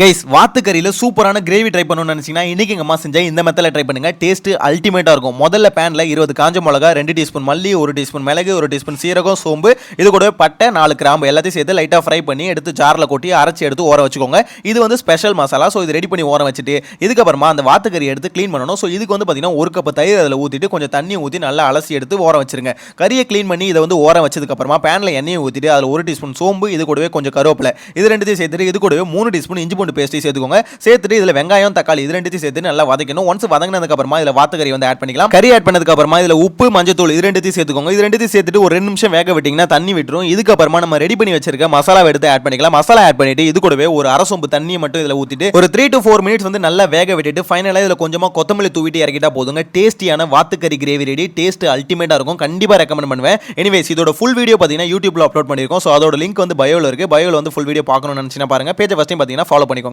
Guys வாத்துக்கறியில் சூப்பரான gravy try பண்ணணும்னு நினச்சிங்கன்னா இன்றைக்கி எங்கள் அம்மா செஞ்சால் இந்த மெத்தடில் ட்ரை பண்ணுங்க. டேஸ்ட்டு அல்டிமேட்டாக இருக்கும். முதல்ல பேனில் இருபது காஞ்ச மிளகா ரெண்டு டீஸ்பூன் மல்லி ஒரு டீஸ்பூன் மிளகு ஒரு டீஸ்பூன் சீரகம் சோம்பு இது கூட பட்டை நாலு கிராம்பு எல்லாத்தையும் சேர்த்து லைட்டாக ஃப்ரை பண்ணி எடுத்து ஜாரில் கொட்டி அரைச்சி எடுத்து ஊற வச்சுக்கோங்க. இது வந்து ஸ்பெஷல் மசாலா ஸோ இது ரெடி பண்ணி ஊற வச்சுட்டு இதுக்கப்புறமா அந்த வாத்துக்கறி எடுத்து க்ளீன் பண்ணணும். ஸோ இதுக்கு வந்து பார்த்தீங்கன்னா ஒரு கப்பு தயிர் அதில் ஊற்றிட்டு கொஞ்சம் தண்ணி ஊற்றி நல்லா அலசி எடுத்து ஊற வச்சுருங்க. கறியை க்ளீன் பண்ணி இதை வந்து ஊற வச்சதுக்கப்புறமா பேனில் எண்ணெயை ஊற்றிட்டு அதில் ஒரு டீஸ்பூன் சோம்பு இது கூடவே கொஞ்சம் கருவேப்பிலை. இது ரெண்டுத்தையும் சேர்த்துட்டு இது கூடவே மூணு டீஸ்பூன் இஞ்சி பூண்டு பேஸ்ட்டையும் சேர்த்துக்கோங்க. சேர்த்துட்டு இதில் வெங்காயம் தக்காளி இது ரெண்டுத்தையும் சேர்த்து நல்லா வதக்கணும். ஒன்ஸ் வதங்கினதுக்கு அப்புறமா இதில் வாத்துக்கறி வந்து ஆட் பண்ணிக்கலாம். கறி ஆட் பண்ணதுக்கு அப்புறமா இதில் உப்பு மஞ்சத்தூள் இது ரெண்டுத்தையும் சேர்த்துக்கோங்க. இது ரெண்டுத்தையும் சேர்த்துட்டு ஒரு ரெண்டு நிமிஷம் வேக விட்டிங்கன்னா தண்ணி விட்டுரும். இதுக்கப்புறமா நம்ம ரெடி பண்ணி வச்சிருக்க மசாலா எடுத்து ஆட் பண்ணிக்கலாம். மசாலா ஆட் பண்ணிட்டு இது கூடவே ஒரு அரை சொம்பு தண்ணியை மட்டும் இதில் ஊற்றிட்டு ஒரு த்ரீ டு ஃபோர் மினிட்ஸ் வந்து நல்லா வேக விட்டுட்டு ஃபைனலாக இதில் கொஞ்சமாக கொத்தமல்லி தூவிட்டு இறக்கிட்டா போதுங்க. டேஸ்டியான வாத்துக்கறி கிரேவி ரெடி டேஸ்ட் அல்டிமேட்டாக இருக்கும். கண்டிப்பாக ரெக்கமெண்ட் பண்ணுவேன். எனிவேஸ் இதோட ஃபுல் வீடியோ பார்த்தீங்கன்னா யூடியூப்ல அப்லோட் பண்ணியிருக்கோம் ஸோ அதோட லிங்க் வந்து பயோவில் இருக்குது பயோவில் வந்து ஃபுல் வீடியோ பார்க்கணும்னு நினச்சினா பாருங்க. பேஜை ஃபஸ்ட்டையும் பார்த்தீங்கன்னா ஃபாலோ